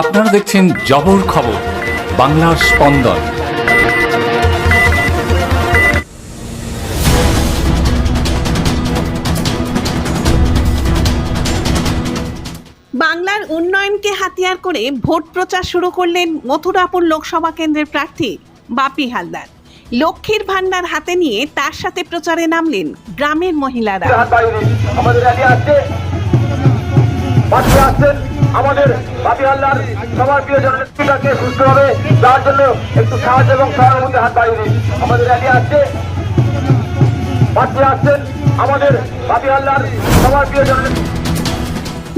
আপনারা দেখছেন জবর খবর বাংলার স্পন্দন। বাংলার উন্নয়নকে হাতিয়ার করে ভোট প্রচার শুরু করলেন মথুরাপুর লোকসভা কেন্দ্রের প্রার্থী বাপি হালদার। লক্ষ্মীর ভান্ডার হাতে নিয়ে তার সাথে প্রচারে নামলেন গ্রামের মহিলারা। আমাদের বাপি হাল্লার সবার প্রিয়জন নেত্রীটাকে সুস্থভাবে যাওয়ার জন্য একটু সাহায্য এবং সহানুভূতি হাত বাইরে আমাদের র্যালি আসছে, পাশে আসছেন আমাদের বাপি হাল্লার সবার প্রিয়জন নেত্রী।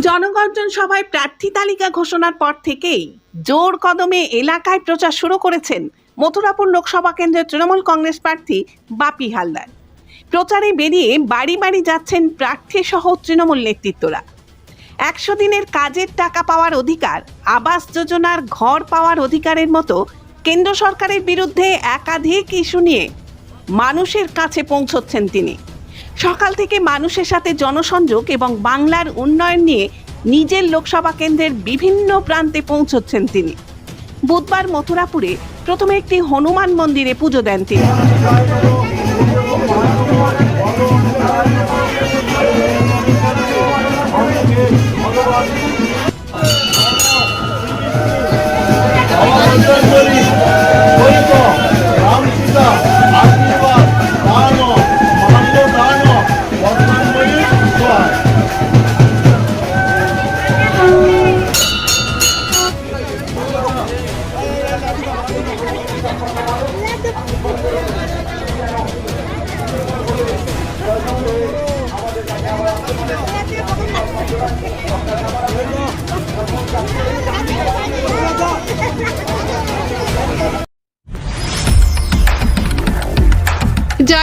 জনগর্জন সভায় প্রার্থী তালিকা ঘোষণার পর থেকেই জোর কদমে এলাকায় প্রচার শুরু করেছেন মথুরাপুর লোকসভা কেন্দ্রের তৃণমূল কংগ্রেস প্রার্থী বাপি হালদার। প্রচারে বেরিয়ে বাড়ি বাড়ি যাচ্ছেন প্রার্থী সহ তৃণমূল নেতৃত্বরা। একশো দিনের কাজের টাকা পাওয়ার অধিকার, আবাস যোজনার ঘর পাওয়ার অধিকারের মতো কেন্দ্র সরকারের বিরুদ্ধে একাধিক ইস্যু নিয়ে মানুষের কাছে পৌঁছচ্ছেন তিনি। সকাল থেকে মানুষের সাথে জনসংযোগ এবং বাংলার উন্নয়ন নিয়ে নিজের লোকসভা কেন্দ্রের বিভিন্ন প্রান্তে পৌঁছচ্ছেন তিনি। বুধবার মথুরাপুরে প্রথমে একটি হনুমান মন্দিরে পুজো দেন তিনি।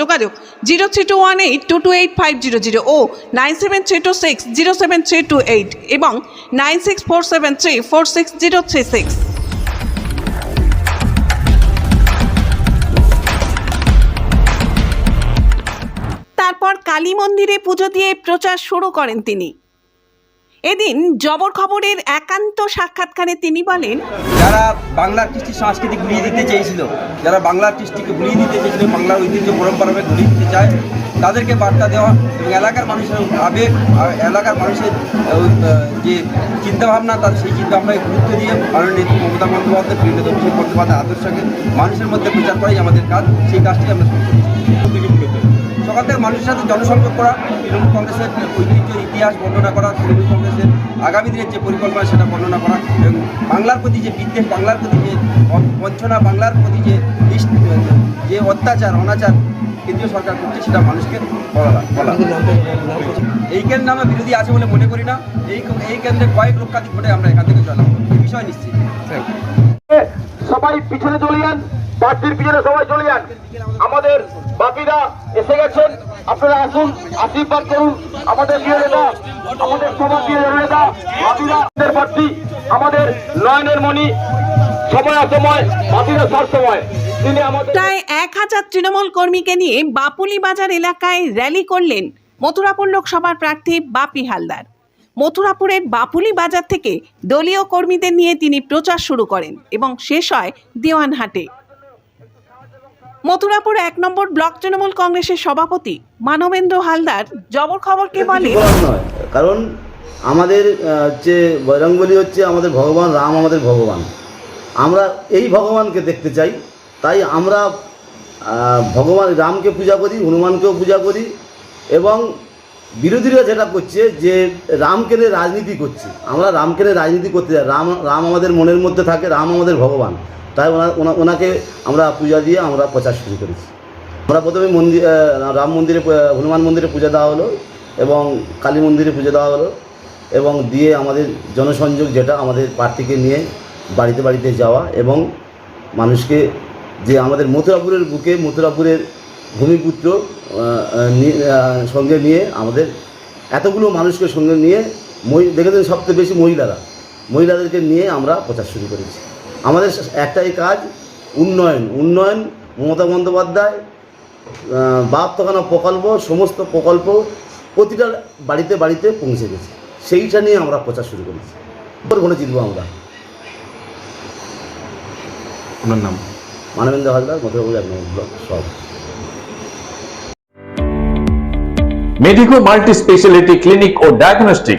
যোগাযোগ zero three two one eight two two eight five zero zero ও nine seven three two six zero seven three two eight এবং nine six four seven three four six zero three six. তারপর কালী মন্দিরে পুজো দিয়ে প্রচার শুরু করেন তিনি। এদিন জবর খবরের একান্ত সাক্ষাৎকারে তিনি বলেন, যারা বাংলার কৃষ্টি সংস্কৃতি ভুলিয়ে দিতে চেয়েছিল, যারা বাংলার কৃষ্টিকে ভুলিয়ে দিতে চেয়েছিল বাংলার ঐতিহ্য পরম্পরাকে ভুলিয়ে দিতে চায়, তাদেরকে বার্তা দেওয়া এবং এলাকার মানুষের আবেগ এলাকার মানুষের যে চিন্তাভাবনা তাদের সেই চিন্তাভাবনায় গুরুত্ব দিয়ে মাননীয় নেত্রী মমতা বন্দ্যোপাধ্যায় নেতা অভিষেক বন্দ্যোপাধ্যায় আদর্শকে মানুষের মধ্যে প্রচার করাই আমাদের কাজ। সেই কাজটি আমরা শুরু করছি। থেকে মানুষের সাথে জনসংযোগ করা তৃণমূল কংগ্রেসের ঐতিহ্য, ইতিহাস বর্ণনা করা, তৃণমূল কংগ্রেসের আগামী দিনের যে পরিকল্পনা সেটা বর্ণনা করা এবং বাংলার প্রতি যে বিদ্বেষ, বাংলার প্রতি যে বঞ্চনা, বাংলার প্রতি যে যে অত্যাচার, অনাচার কেন্দ্রীয় সরকার করছে সেটা মানুষকে এই কেন্দ্রে আমরা বিরোধী আছে বলে মনে করি না। এই এই কেন্দ্রে কয়েক লক্ষাধিক ভোটে আমরা এখান থেকে চলাম বিষয় নিশ্চিত। সবাই পিছনে চলে যান প্রার্থীর পিছনে সবাই চলে যান। আমাদের বাপিরা এসে গেছেন। আপনারা আসুন, আশীর্বাদ করুন। আমাদের প্রিয় নেতা, আমাদের সবার প্রিয় নেতা বাপিরা প্রার্থী, আমাদের নয়নের মণি, সময় সময় বাপিরা সব সময়। প্রায় এক হাজার তৃণমূল কর্মীকে নিয়ে বাপুলি বাজার এলাকায় র্যালি করলেন মথুরাপুর লোকসভার প্রার্থী বাপি হালদার। মথুরাপুরের বাপুলি বাজার থেকে দলীয় কর্মীদের নিয়ে তিনি প্রচার শুরু করেন এবং শেষ হয় দেওয়ানহাটে। মথুরাপুর এক নম্বর ব্লক তৃণমূল কংগ্রেসের সভাপতি মানবেন্দ্র হালদার জবর খবরকে বলে? কারণ আমাদের যে বজরংবলী হচ্ছে আমাদের ভগবান রাম আমাদের ভগবান। আমরা এই ভগবানকে দেখতে চাই। তাই আমরা ভগবান রামকে পূজা করি হনুমানকেও পূজা করি এবং বিরোধীরা যেটা করছে যে রামকে নিয়ে রাজনীতি করছে। আমরা রামকে নিয়ে রাজনীতি করতে চাই। রাম রাম আমাদের মনের মধ্যে থাকে রাম আমাদের ভগবান। তাই ওনা ওনা- ওনাকে আমরা পূজা দিয়ে আমরা প্রচার শুরু করেছি। আমরা প্রথমে মন্দির রাম মন্দিরে হনুমান মন্দিরে পূজা দেওয়া হলো এবং কালী মন্দিরে পূজা দেওয়া হলো এবং দিয়ে আমাদের জনসংযোগ যেটা আমাদের প্রার্থীকে নিয়ে বাড়িতে বাড়িতে যাওয়া এবং মানুষকে যে আমাদের মথুরাপুরের বুকে মথুরাপুরের ভূমিপুত্র সঙ্গে নিয়ে আমাদের এতগুলো মানুষকে সঙ্গে নিয়ে মহি- দেখেছেন সবচেয়ে বেশি মহিলারা। মহিলাদেরকে নিয়ে আমরা প্রচার শুরু করেছি। আমাদের একটাই কাজ উন্নয়ন। উন্নয়ন মমতা বন্দ্যোপাধ্যায় আহ, বাপ তখানা প্রকল্প সমস্ত প্রকল্প প্রতিটা বাড়িতে বাড়িতে পৌঁছে গেছে। সেইটা নিয়ে আমরা প্রচার শুরু করেছি। ভোটে জিতবো আমরা। ওনার নাম? মানবেন্দ্র হাজরা মথুরাপুর এক নম্বর ব্লক সব। মেডিকো মাল্টি স্পেশালিটি ক্লিনিক ও ডায়াগনস্টিক